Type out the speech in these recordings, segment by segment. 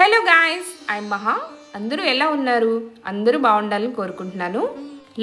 Hello guys I మహా అందరూ ఎలా ఉన్నారు? అందరూ బాగుండాలని కోరుకుంటున్నాను.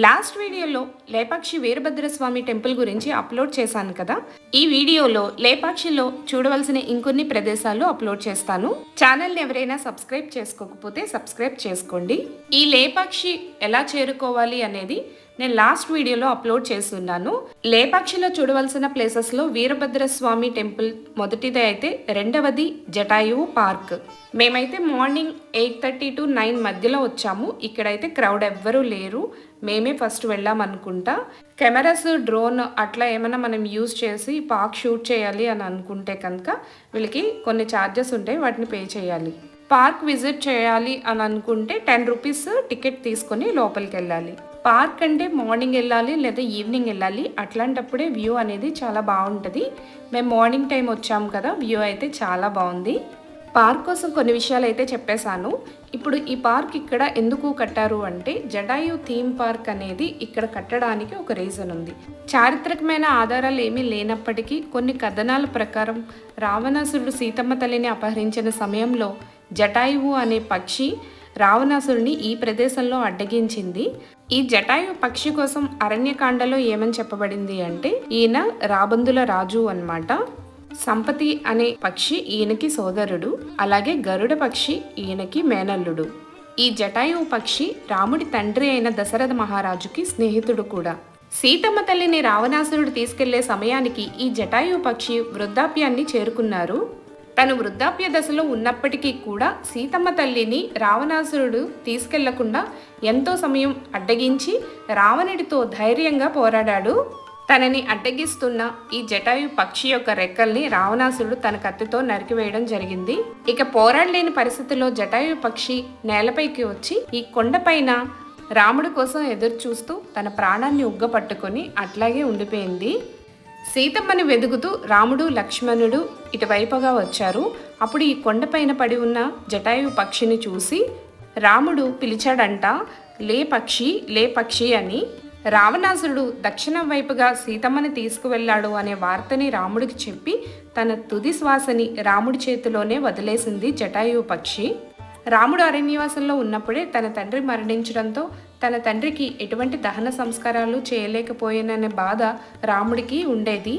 లాస్ట్ వీడియోలో లేపాక్షి వీరభద్రస్వామి టెంపుల్ గురించి అప్లోడ్ చేశాను కదా? ఈ వీడియోలో లేపాక్షిలో చూడవలసిన ఇంకొన్ని ప్రదేశాలు అప్లోడ్ చేస్తాను. ఛానల్ని ఎవరైనా సబ్స్క్రైబ్ చేసుకోకపోతే సబ్స్క్రైబ్ చేసుకోండి. ఈ లేపాక్షి ఎలా చేరుకోవాలి అనేది నేను లాస్ట్ వీడియోలో అప్లోడ్ చేస్తున్నాను. లేపాక్షిలో చూడవలసిన ప్లేసెస్లో వీరభద్రస్వామి టెంపుల్ మొదటిది అయితే రెండవది జటాయువు పార్క్ మేమైతే morning eight thirty to nine మధ్యలో వచ్చాము. ఇక్కడైతే క్రౌడ్ ఎవ్వరూ లేరు. మేమే ఫస్ట్ వెళ్ళాం అనుకుంటా. కెమెరాస్ డ్రోన్ అట్లా ఏమైనా మనం యూజ్ చేసి పార్క్ షూట్ చేయాలి అని అనుకుంటే కనుక వీళ్ళకి కొన్ని ఛార్జెస్ ఉంటాయి వాటిని పే చేయాలి. పార్క్ విజిట్ చేయాలి అని అనుకుంటే టెన్ రూపీస్ టికెట్ తీసుకొని లోపలికి వెళ్ళాలి. పార్క్ అంటే మార్నింగ్ వెళ్ళాలి లేదా ఈవినింగ్ వెళ్ళాలి. అట్లాంటప్పుడే వ్యూ అనేది చాలా బాగుంటుంది. మేము మార్నింగ్ టైం వచ్చాము కదా వ్యూ అయితే చాలా బాగుంది. పార్క్ కోసం కొన్ని విషయాలు అయితే చెప్పేశాను. ఇప్పుడు ఈ పార్క్ ఇక్కడ ఎందుకు కట్టారు అంటే జడాయు థీమ్ పార్క్ అనేది ఇక్కడ కట్టడానికి ఒక రీజన్ ఉంది. చారిత్రకమైన ఆధారాలు ఏమీ లేనప్పటికీ కొన్ని కథనాల ప్రకారం రావణాసురుడు సీతమ్మ తల్లిని అపహరించిన సమయంలో జటాయువు అనే పక్షి రావణాసురుని ఈ ప్రదేశంలో అడ్డగించింది. ఈ జటాయు పక్షి కోసం అరణ్యకాండలో ఏమని చెప్పబడింది అంటే ఈయన రాబందుల రాజు అనమాట సంపతి అనే పక్షి ఈయనకి సోదరుడు అలాగే గరుడ పక్షి ఈయనకి మేనల్లుడు. ఈ జటాయువు పక్షి రాముడి తండ్రి అయిన దశరథ మహారాజుకి స్నేహితుడు కూడా. సీతమ్మ తల్లిని రావణాసురుడు తీసుకెళ్ళే సమయానికి ఈ జటాయు పక్షి వృద్ధాప్యాన్ని చేరుకున్నారు. తను వృద్ధాప్య దశలో ఉన్నప్పటికీ కూడా సీతమ్మ తల్లిని రావణాసురుడు తీసుకెళ్ళకుండా ఎంతో సమయం అడ్డగించి రావణుడితో ధైర్యంగా పోరాడాడు. తనని అడ్డగిస్తున్న ఈ జటాయు పక్షి యొక్క రెక్కల్ని రావణాసురుడు తన కత్తితో నరికివేయడం జరిగింది. ఇక పోరాడలేని పరిస్థితిలో జటాయు పక్షి నేలపైకి వచ్చి ఈ కొండపైన రాముడి కోసం ఎదురు చూస్తూ తన ప్రాణాన్ని ఉగ్గపట్టుకొని అట్లాగే ఉండిపోయింది. సీతమ్మని వెదుగుతూ రాముడు లక్ష్మణుడు ఇటువైపుగా వచ్చారు. అప్పుడు ఈ కొండపైన పడి ఉన్న జటాయు పక్షిని చూసి రాముడు పిలిచాడంట లే పక్షి లే పక్షి అని. రావణాసురుడు దక్షిణం వైపుగా సీతమ్మని తీసుకువెళ్ళాడు అనే వార్తని రాముడికి చెప్పి తన తుది శ్వాసని రాముడి చేతిలోనే వదిలేసింది జటాయు పక్షి. రాముడు అరణ్యవాసంలో ఉన్నప్పుడే తన తండ్రి మరణించడంతో తన తండ్రికి ఎటువంటి దహన సంస్కారాలు చేయలేకపోయాననే బాధ రాముడికి ఉండేది.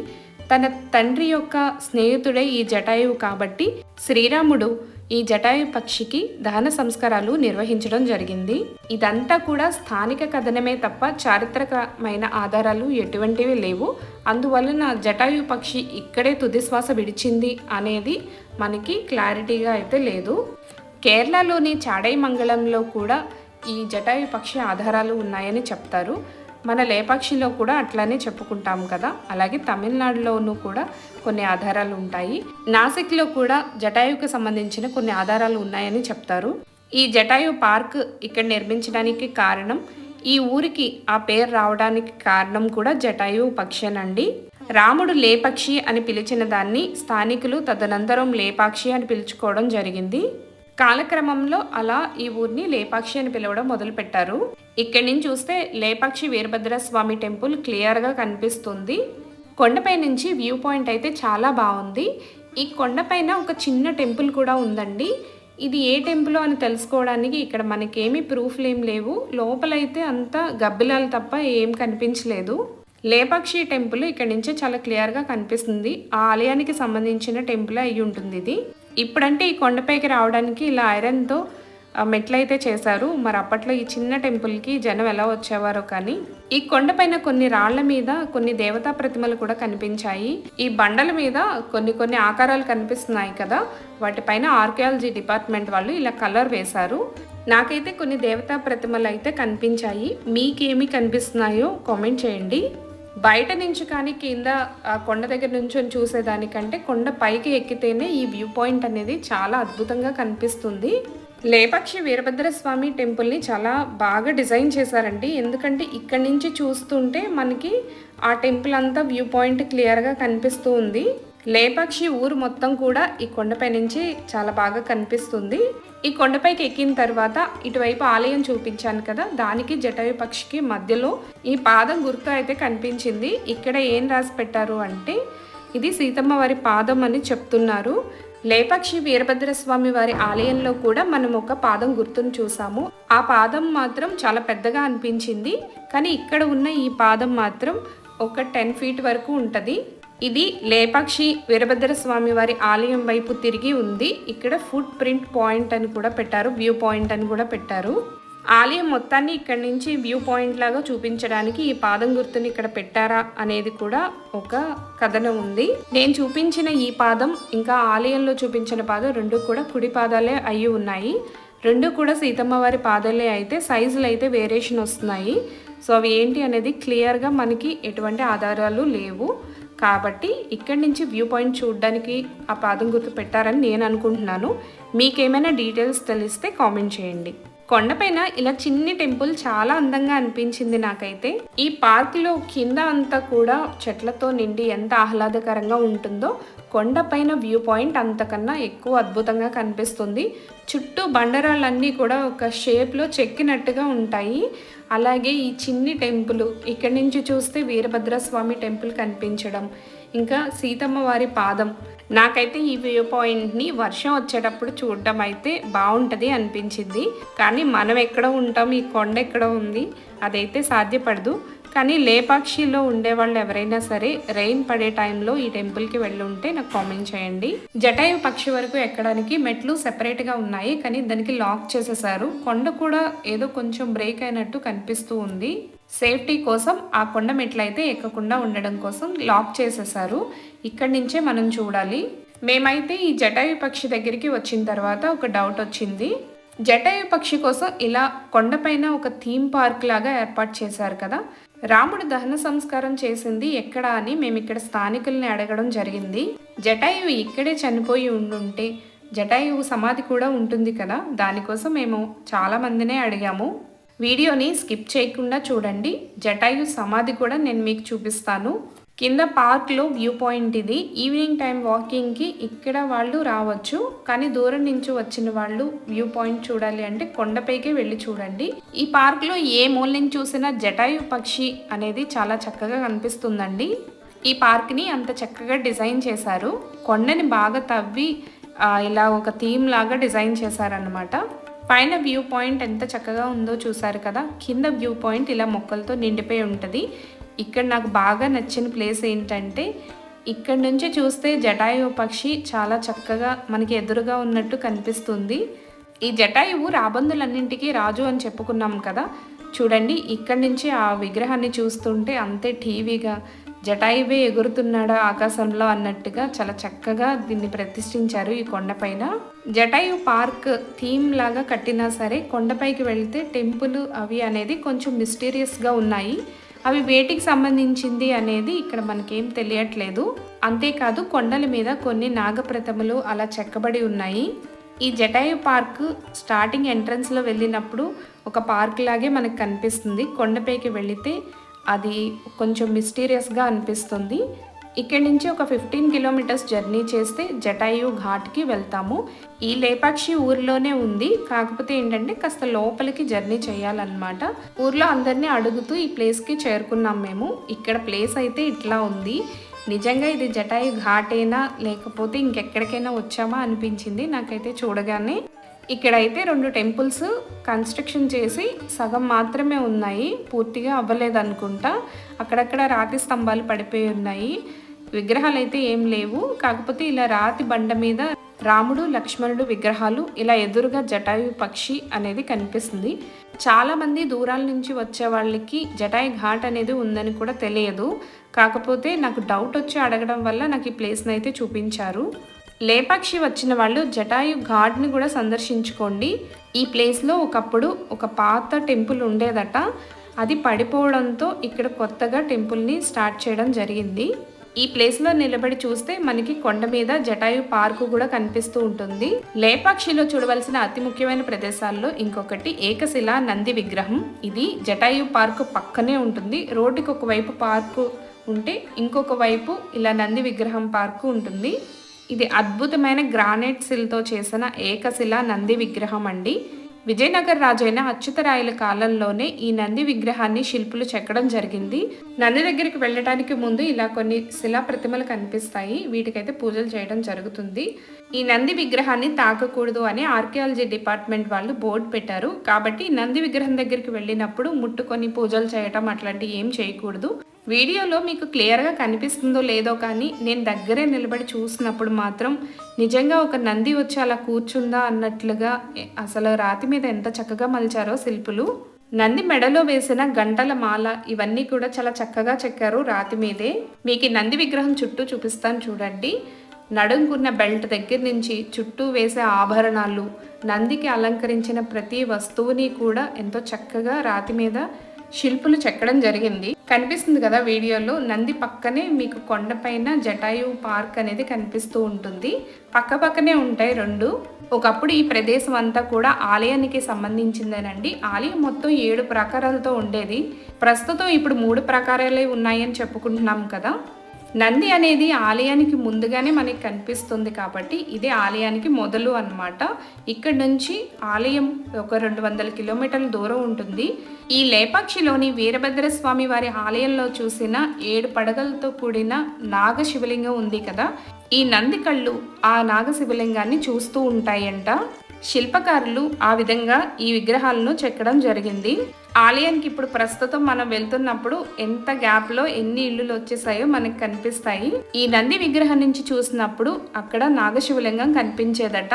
తన తండ్రి యొక్క స్నేహితుడే ఈ జటాయువు కాబట్టి శ్రీరాముడు ఈ జటాయు పక్షికి దహన సంస్కారాలు నిర్వహించడం జరిగింది. ఇదంతా కూడా స్థానిక కథనమే తప్ప చారిత్రకమైన ఆధారాలు ఎటువంటివి లేవు. అందువలన జటాయు పక్షి ఇక్కడే తుది శ్వాస విడిచింది అనేది మనకి క్లారిటీగా అయితే లేదు. కేరళలోని చాడైమంగళంలో కూడా ఈ జటాయు పక్షి ఆధారాలు ఉన్నాయని చెప్తారు. మన లేపాక్షిలో కూడా అట్లానే చెప్పుకుంటాం కదా. అలాగే తమిళనాడులోనూ కూడా కొన్ని ఆధారాలు ఉంటాయి. నాసిక్లో కూడా జటాయుకు సంబంధించిన కొన్ని ఆధారాలు ఉన్నాయని చెప్తారు. ఈ జటాయు పార్క్ ఇక్కడ నిర్మించడానికి కారణం ఈ ఊరికి ఆ పేరు రావడానికి కారణం కూడా జటాయు పక్షేనండి రాముడు లేపక్షి అని పిలిచిన దాన్ని స్థానికులు తదనంతరం లేపాక్షి అని పిలుచుకోవడం జరిగింది. కాలక్రమంలో అలా ఈ ఊరిని లేపాక్షి అని పిలవడం మొదలుపెట్టారు. ఇక్కడి నుంచి చూస్తే లేపాక్షి వీరభద్ర స్వామి టెంపుల్ క్లియర్గా కనిపిస్తుంది. కొండపై నుంచి వ్యూ పాయింట్ అయితే చాలా బాగుంది. ఈ కొండపైన ఒక చిన్న టెంపుల్ కూడా ఉందండి. ఇది ఏ టెంపుల్ అని తెలుసుకోవడానికి ఇక్కడ మనకేమీ ప్రూఫ్లు ఏం లేవు. లోపలైతే అంతా గబ్బిలాలు తప్ప ఏం కనిపించలేదు. లేపాక్షి టెంపుల్ ఇక్కడ నుంచే చాలా క్లియర్గా కనిపిస్తుంది. ఆ ఆలయానికి సంబంధించిన టెంపుల్ అయి ఉంటుంది ఇది. ఇప్పుడంటే ఈ కొండపైకి రావడానికి ఇలా ఐరన్తో మెట్లయితే చేశారు. మరి అప్పట్లో ఈ చిన్న టెంపుల్కి జనం ఎలా వచ్చేవారో కానీ ఈ కొండపైన కొన్ని రాళ్ళ మీద కొన్ని దేవతా ప్రతిమలు కూడా కనిపించాయి. ఈ బండల మీద కొన్ని కొన్ని ఆకారాలు కనిపిస్తున్నాయి కదా వాటిపైన ఆర్కియాలజీ డిపార్ట్మెంట్ వాళ్ళు ఇలా కలర్ వేశారు. నాకైతే కొన్ని దేవతా ప్రతిమలు అయితే కనిపించాయి. మీకేమి కనిపిస్తున్నాయో కామెంట్ చేయండి. బయట నుంచి కానీ కింద ఆ కొండ దగ్గర నుంచి చూసేదానికంటే కొండ పైకి ఎక్కితేనే ఈ వ్యూ పాయింట్ అనేది చాలా అద్భుతంగా కనిపిస్తుంది. లేపాక్షి వీరభద్ర స్వామి టెంపుల్ని చాలా బాగా డిజైన్ చేశారండి. ఎందుకంటే ఇక్కడి నుంచి చూస్తుంటే మనకి ఆ టెంపుల్ అంతా వ్యూ పాయింట్ క్లియర్గా కనిపిస్తూ ఉంది. లేపాక్షి ఊరు మొత్తం కూడా ఈ కొండపై నుంచి చాలా బాగా కనిపిస్తుంది. ఈ కొండపైకి ఎక్కిన తర్వాత ఇటువైపు ఆలయం చూపించాను కదా దానికి జటాయు పక్షికి మధ్యలో ఈ పాదం గుర్తు అయితే కనిపించింది. ఇక్కడ ఏం రాసి పెట్టారు అంటే ఇది సీతమ్మ వారి పాదం అని చెప్తున్నారు. లేపక్షి వీరభద్రస్వామి వారి ఆలయంలో కూడా మనం ఒక పాదం గుర్తును చూసాము. ఆ పాదం మాత్రం చాలా పెద్దగా అనిపించింది. కానీ ఇక్కడ ఉన్న ఈ పాదం మాత్రం ఒక టెన్ ఫీట్ వరకు ఉంటుంది. ఇది లేపాక్షి వీరభద్ర స్వామి వారి ఆలయం వైపు తిరిగి ఉంది. ఇక్కడ ఫుట్ ప్రింట్ పాయింట్ అని కూడా పెట్టారు వ్యూ పాయింట్ అని కూడా పెట్టారు. ఆలయం మొత్తాన్ని ఇక్కడ నుంచి వ్యూ పాయింట్ లాగా చూపించడానికి ఈ పాదం గుర్తుని ఇక్కడ పెట్టారా అనేది కూడా ఒక కథనం ఉంది. నేను చూపించిన ఈ పాదం ఇంకా ఆలయంలో చూపించిన పాదం రెండు కూడా కుడి పాదాలే అయి ఉన్నాయి. రెండు కూడా సీతమ్మ వారి పాదాలే అయితే సైజులు అయితే వేరియేషన్ వస్తున్నాయి. సో అవి ఏంటి అనేది క్లియర్గా మనకి ఎటువంటి ఆధారాలు లేవు. కాబట్టి ఇక్కడి నుంచి వ్యూ పాయింట్ చూడడానికి ఆ పాదం గుర్తు పెట్టారని నేను అనుకుంటున్నాను. మీకేమైనా డీటెయిల్స్ తెలిస్తే కామెంట్ చేయండి. కొండపైన ఇలా చిన్ని టెంపుల్ చాలా అందంగా అనిపించింది నాకైతే. ఈ పార్క్లో కింద అంతా కూడా చెట్లతో నిండి ఎంత ఆహ్లాదకరంగా ఉంటుందో కొండపైన వ్యూ పాయింట్ అంతకన్నా ఎక్కువ అద్భుతంగా కనిపిస్తుంది. చుట్టూ బండరాళ్ళన్నీ కూడా ఒక షేప్లో చెక్కినట్టుగా ఉంటాయి. అలాగే ఈ చిన్ని టెంపుల్ ఇక్కడి నుంచి చూస్తే వీరభద్రస్వామి టెంపుల్ కనిపించడం ఇంకా సీతమ్మ వారి పాదం నాకైతే ఈ వ్యూ పాయింట్ని వర్షం వచ్చేటప్పుడు చూడడం అయితే బాగుంటుంది అనిపించింది. కానీ మనం ఎక్కడ ఉంటాం? ఈ కొండ ఎక్కడ ఉంది? అదైతే సాధ్యపడదు. కానీ లేపాక్షిలో ఉండే వాళ్ళు ఎవరైనా సరే రెయిన్ పడే టైంలో ఈ టెంపుల్కి వెళ్ళి ఉంటే నాకు కామెంట్ చేయండి. జటాయు పక్షి వరకు ఎక్కడానికి మెట్లు సెపరేట్గా ఉన్నాయి కానీ దానికి లాక్ చేసేసారు. కొండ కూడా ఏదో కొంచెం బ్రేక్ అయినట్టు కనిపిస్తూ ఉంది. సేఫ్టీ కోసం ఆ కొండ మెట్లయితే ఎక్కకుండా ఉండడం కోసం లాక్ చేసేసారు. ఇక్కడి నుంచే మనం చూడాలి. మేమైతే ఈ జటాయు పక్షి దగ్గరికి వచ్చిన తర్వాత ఒక డౌట్ వచ్చింది. జటాయు పక్షి కోసం ఇలా కొండపైన ఒక థీమ్ పార్క్ లాగా ఏర్పాటు చేశారు కదా రాముడు దహన సంస్కారం చేసింది ఎక్కడ అని మేము ఇక్కడ స్థానికుల్ని అడగడం జరిగింది. జటాయువు ఇక్కడే చనిపోయి ఉండుంటే జటాయువు సమాధి కూడా ఉంటుంది కదా దానికోసం మేము చాలా మందినే అడిగాము. వీడియోని స్కిప్ చేయకుండా చూడండి. జటాయు సమాధి కూడా నేను మీకు చూపిస్తాను. కింద పార్క్లో వ్యూ పాయింట్ ఇది. ఈవినింగ్ టైం వాకింగ్కి ఇక్కడ వాళ్ళు రావచ్చు. కానీ దూరం నుంచి వచ్చిన వాళ్ళు వ్యూ పాయింట్ చూడాలి అంటే కొండపైకే వెళ్ళి చూడండి. ఈ పార్క్లో ఏ మూల నుంచి చూసినా జటాయు పక్షి అనేది చాలా చక్కగా కనిపిస్తుందండి. ఈ పార్క్ని అంత చక్కగా డిజైన్ చేశారు. కొండని బాగా తవ్వి ఇలా ఒక థీమ్ లాగా డిజైన్ చేశారనమాట పైన వ్యూ పాయింట్ ఎంత చక్కగా ఉందో చూసారు కదా. కింద వ్యూ పాయింట్ ఇలా మొక్కలతో నిండిపోయి ఉంటుంది. ఇక్కడ నాకు బాగా నచ్చిన ప్లేస్ ఏంటంటే ఇక్కడ నుంచి చూస్తే జటాయువు పక్షి చాలా చక్కగా మనకి ఎదురుగా ఉన్నట్టు కనిపిస్తుంది. ఈ జటాయువు రాబందులన్నింటికీ రాజు అని చెప్పుకున్నాం కదా. చూడండి ఇక్కడి నుంచి ఆ విగ్రహాన్ని చూస్తుంటే అంతే టీవీగా జటాయువే ఎగురుతున్నాడా ఆకాశంలో అన్నట్టుగా చాలా చక్కగా దీన్ని ప్రతిష్ఠించారు ఈ కొండపైన. జటాయు పార్క్ థీమ్ లాగా కట్టినా సరే కొండపైకి వెళితే టెంపుల్ అవి అనేది కొంచెం మిస్టీరియస్గా ఉన్నాయి. అవి వేటికి సంబంధించింది అనేది ఇక్కడ మనకేం తెలియట్లేదు. అంతేకాదు కొండల మీద కొన్ని నాగప్రతిమలు అలా చెక్కబడి ఉన్నాయి. ఈ జటాయు పార్క్ స్టార్టింగ్ ఎంట్రన్స్లో వెళ్ళినప్పుడు ఒక పార్క్ లాగే మనకు కనిపిస్తుంది. కొండపైకి వెళితే అది కొంచెం మిస్టీరియస్గా అనిపిస్తుంది. ఇక్కడి నుంచి ఒక ఫిఫ్టీన్ కిలోమీటర్స్ జర్నీ చేస్తే జటాయు ఘాట్కి వెళ్తాము. ఈ లేపాక్షి ఊర్లోనే ఉంది. కాకపోతే ఏంటంటే కాస్త లోపలికి జర్నీ చేయాలన్నమాట. ఊర్లో అందరినీ అడుగుతూ ఈ ప్లేస్కి చేరుకున్నాం మేము. ఇక్కడ ప్లేస్ అయితే ఇట్లా ఉంది. నిజంగా ఇది జటాయు ఘాటేనా లేకపోతే ఇంకెక్కడికైనా వచ్చామా అనిపించింది నాకైతే చూడగానే. ఇక్కడైతే రెండు టెంపుల్స్ కన్స్ట్రక్షన్ చేసి సగం మాత్రమే ఉన్నాయి. పూర్తిగా అవ్వలేదనుకుంటా. అక్కడక్కడ రాతి స్తంభాలు పడిపోయి ఉన్నాయి. విగ్రహాలు అయితే ఏం లేవు. కాకపోతే ఇలా రాతి బండ మీద రాముడు లక్ష్మణుడు విగ్రహాలు ఇలా ఎదురుగా జటాయు పక్షి అనేది కనిపిస్తుంది. చాలా మంది దూరాల నుంచి వచ్చే వాళ్ళకి జటాయు ఘాట్ అనేది ఉందని కూడా తెలియదు. కాకపోతే నాకు డౌట్ వచ్చి అడగడం వల్ల నాకు ఈ ప్లేస్ని అయితే చూపించారు. లేపాక్షి వచ్చిన వాళ్ళు జటాయు ఘాట్ని కూడా సందర్శించుకోండి. ఈ ప్లేస్లో ఒకప్పుడు ఒక పాత టెంపుల్ ఉండేదట. అది పడిపోవడంతో ఇక్కడ కొత్తగా టెంపుల్ని స్టార్ట్ చేయడం జరిగింది. ఈ ప్లేస్లో నిలబడి చూస్తే మనకి కొండ మీద జటాయు పార్కు కూడా కనిపిస్తూ ఉంటుంది. లేపాక్షిలో చూడవలసిన అతి ముఖ్యమైన ప్రదేశాల్లో ఇంకొకటి ఏకశిల నంది విగ్రహం. ఇది జటాయు పార్కు పక్కనే ఉంటుంది. రోడ్డుకి ఒకవైపు పార్కు ఉంటే ఇంకొక వైపు ఇలా నంది విగ్రహం పార్కు ఉంటుంది. ఇది అద్భుతమైన గ్రానైట్ సిల్తో చేసిన ఏకశిల నంది విగ్రహం అండి. విజయనగర రాజైన అచ్యుతరాయల కాలంలోనే ఈ నంది విగ్రహాన్ని శిల్పులు చెక్కడం జరిగింది. నంది దగ్గరికి వెళ్ళడానికి ముందు ఇలా కొన్ని శిలా ప్రతిమలు కనిపిస్తాయి. వీటికైతే పూజలు చేయడం జరుగుతుంది. ఈ నంది విగ్రహాన్ని తాకకూడదు అని ఆర్కియాలజీ డిపార్ట్మెంట్ వాళ్ళు బోర్డు పెట్టారు. కాబట్టి నంది విగ్రహం దగ్గరికి వెళ్ళినప్పుడు ముట్టుకొని పూజలు చేయటం అట్లాంటివి ఏం చేయకూడదు. వీడియోలో మీకు క్లియర్గా కనిపిస్తుందో లేదో కానీ నేను దగ్గరే నిలబడి చూసినప్పుడు మాత్రం నిజంగా ఒక నంది వచ్చి అలా కూర్చుందా అన్నట్లుగా అసలు రాతి మీద ఎంత చక్కగా మలిచారో శిల్పులు. నంది మెడలో వేసిన గంటల మాల ఇవన్నీ కూడా చాలా చక్కగా చెక్కారు రాతి మీదే. మీకు ఈ నంది విగ్రహం చుట్టూ చూపిస్తాను చూడండి. నడుంకున్న బెల్ట్ దగ్గర నుంచి చుట్టూ వేసే ఆభరణాలు నందికి అలంకరించిన ప్రతి వస్తువుని కూడా ఎంతో చక్కగా రాతి మీద శిల్పులు చెక్కడం జరిగింది. కనిపిస్తుంది కదా వీడియోలో నంది పక్కనే మీకు కొండపైన జటాయు పార్క్ అనేది కనిపిస్తూ ఉంటుంది. పక్క పక్కనే ఉంటాయి రెండు. ఒకప్పుడు ఈ ప్రదేశం అంతా కూడా ఆలయానికి సంబంధించిందేనండి. ఆలయం మొత్తం ఏడు ప్రాకారాలతో ఉండేది. ప్రస్తుతం ఇప్పుడు మూడు ప్రాకారాలే ఉన్నాయని చెప్పుకుంటున్నాం కదా. నంది అనేది ఆలయానికి ముందుగానే మనకి కనిపిస్తుంది కాబట్టి ఇది ఆలయానికి మొదలు అన్నమాట. ఇక్కడ నుంచి ఆలయం ఒక రెండు వందల కిలోమీటర్ల దూరం ఉంటుంది. ఈ లేపాక్షిలోని వీరభద్ర స్వామి వారి ఆలయంలో చూసిన ఏడు పడగలతో కూడిన నాగ శివలింగం ఉంది కదా. ఈ నంది కళ్ళు ఆ నాగ శివలింగాన్ని చూస్తూ ఉంటాయంట. శిల్పకారులు ఆ విధంగా ఈ విగ్రహాలను చెక్కడం జరిగింది. ఆలయానికి ఇప్పుడు ప్రస్తుతం మనం వెళ్తున్నప్పుడు ఎంత గ్యాప్లో ఎన్ని ఇల్లులు వచ్చేసాయో మనకి కనిపిస్తాయి. ఈ నంది విగ్రహం నుంచి చూసినప్పుడు అక్కడ నాగశివలింగం కనిపించేదట.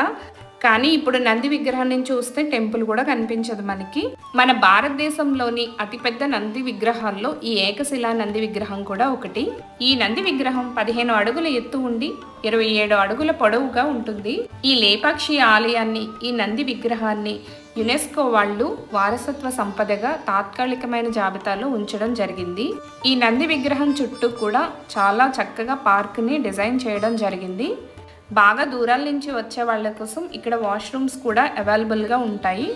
కానీ ఇప్పుడు నంది విగ్రహం నుంచి చూస్తే టెంపుల్ కూడా కనిపించదు మనకి. మన భారతదేశంలోని అతిపెద్ద నంది విగ్రహాల్లో ఈ ఏకశిలా నంది విగ్రహం కూడా ఒకటి. ఈ నంది విగ్రహం పదిహేను అడుగుల ఎత్తు ఉండి ఇరవై ఏడు అడుగుల పొడవుగా ఉంటుంది. ఈ లేపాక్షి ఆలయాన్ని ఈ నంది విగ్రహాన్ని యునెస్కో వాళ్ళు వారసత్వ సంపదగా తాత్కాలికమైన జాబితాలో ఉంచడం జరిగింది. ఈ నంది విగ్రహం చుట్టూ కూడా చాలా చక్కగా పార్క్ని డిజైన్ చేయడం జరిగింది. బాగా దూరాల నుంచి వచ్చే వాళ్ళ కోసం ఇక్కడ వాష్రూమ్స్ కూడా అవైలబుల్గా ఉంటాయి.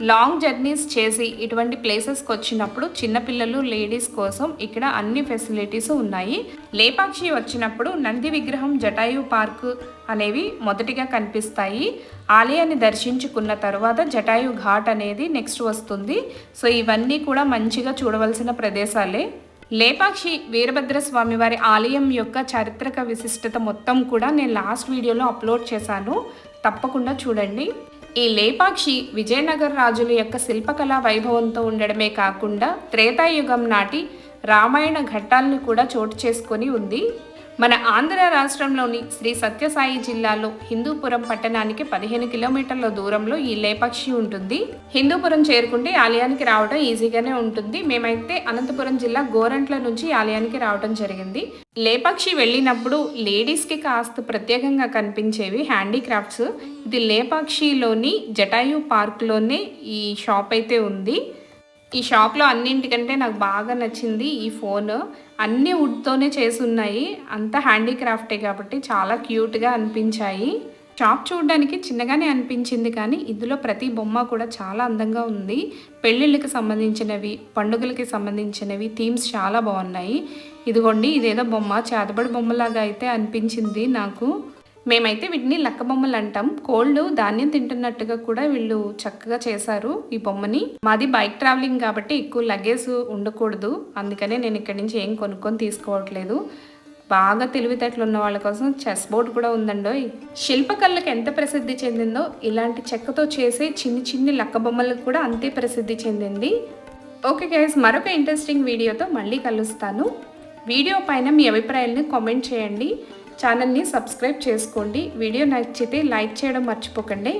లాంగ్ జర్నీస్ చేసి ఇటువంటి ప్లేసెస్కి వచ్చినప్పుడు చిన్నపిల్లలు లేడీస్ కోసం ఇక్కడ అన్ని ఫెసిలిటీస్ ఉన్నాయి. లేపాక్షి వచ్చినప్పుడు నంది విగ్రహం జటాయు పార్క్ అనేవి మొదటిగా కనిపిస్తాయి. ఆలయాన్ని దర్శించుకున్న తర్వాత జటాయు ఘాట్ అనేది నెక్స్ట్ వస్తుంది. సో ఇవన్నీ కూడా మంచిగా చూడవలసిన ప్రదేశాలే. లేపాక్షి వీరభద్ర స్వామి వారి ఆలయం యొక్క చారిత్రక విశిష్టత మొత్తం కూడా నేను లాస్ట్ వీడియోలో అప్లోడ్ చేశాను. తప్పకుండా చూడండి. ఈ లేపాక్షి విజయనగర రాజుల యొక్క శిల్పకళా వైభవంతో ఉండడమే కాకుండా త్రేతాయుగం నాటి రామాయణ ఘట్టాలను కూడా చోటు చేసుకొని ఉంది. మన ఆంధ్ర రాష్ట్రంలోని శ్రీ సత్యసాయి జిల్లాలో హిందూపురం పట్టణానికి పదిహేను కిలోమీటర్ల దూరంలో ఈ లేపాక్షి ఉంటుంది. హిందూపురం చేరుకుంటే ఆలయానికి రావడం ఈజీగానే ఉంటుంది. మేమైతే అనంతపురం జిల్లా గోరంట్ల నుంచి ఆలయానికి రావడం జరిగింది. లేపాక్షి వెళ్ళినప్పుడు లేడీస్కి కాస్త ప్రత్యేకంగా కనిపించేవి హ్యాండీక్రాఫ్ట్స్. ఇది లేపాక్షిలోని జటాయు పార్క్లోనే ఈ షాప్ అయితే ఉంది. ఈ షాప్లో అన్నింటికంటే నాకు బాగా నచ్చింది ఈ ఫోన్. అన్నీ వుడ్తోనే చేసి ఉన్నాయి అంత హ్యాండీక్రాఫ్టే కాబట్టి చాలా క్యూట్గా అనిపించాయి. షాప్ చూడడానికి చిన్నగానే అనిపించింది కానీ ఇందులో ప్రతి బొమ్మ కూడా చాలా అందంగా ఉంది. పెళ్ళిళ్ళకి సంబంధించినవి పండుగలకి సంబంధించినవి థీమ్స్ చాలా బాగున్నాయి ఇదిగోండి ఇదేదో బొమ్మ చేతబడి బొమ్మలాగా అయితే అనిపించింది నాకు. మేమైతే వీటిని లక్క బొమ్మలు అంటాం. కోల్డ్ ధాన్యం తింటున్నట్టుగా కూడా వీళ్ళు చక్కగా చేశారు ఈ బొమ్మని. మాది బైక్ ట్రావెలింగ్ కాబట్టి ఎక్కువ లగేజ్ ఉండకూడదు. అందుకనే నేను ఇక్కడి నుంచి ఏం కొనుక్కొని తీసుకోవట్లేదు. బాగా తెలివితేటలు ఉన్న వాళ్ళ కోసం చెస్ బోర్డ్ కూడా ఉందండో శిల్పకళలకు ఎంత ప్రసిద్ధి చెందిందో ఇలాంటి చెక్కతో చేసే చిన్ని చిన్ని లక్క బొమ్మలకు కూడా అంతే ప్రసిద్ధి చెందింది. ఓకే గైస్ మరొక ఇంట్రెస్టింగ్ వీడియోతో మళ్ళీ కలుస్తాను. వీడియో పైన మీ అభిప్రాయాలను కామెంట్ చేయండి. ఛానల్ని సబ్స్క్రైబ్ చేసుకోండి. వీడియో నచ్చితే లైక్ చేయడం మర్చిపోకండి.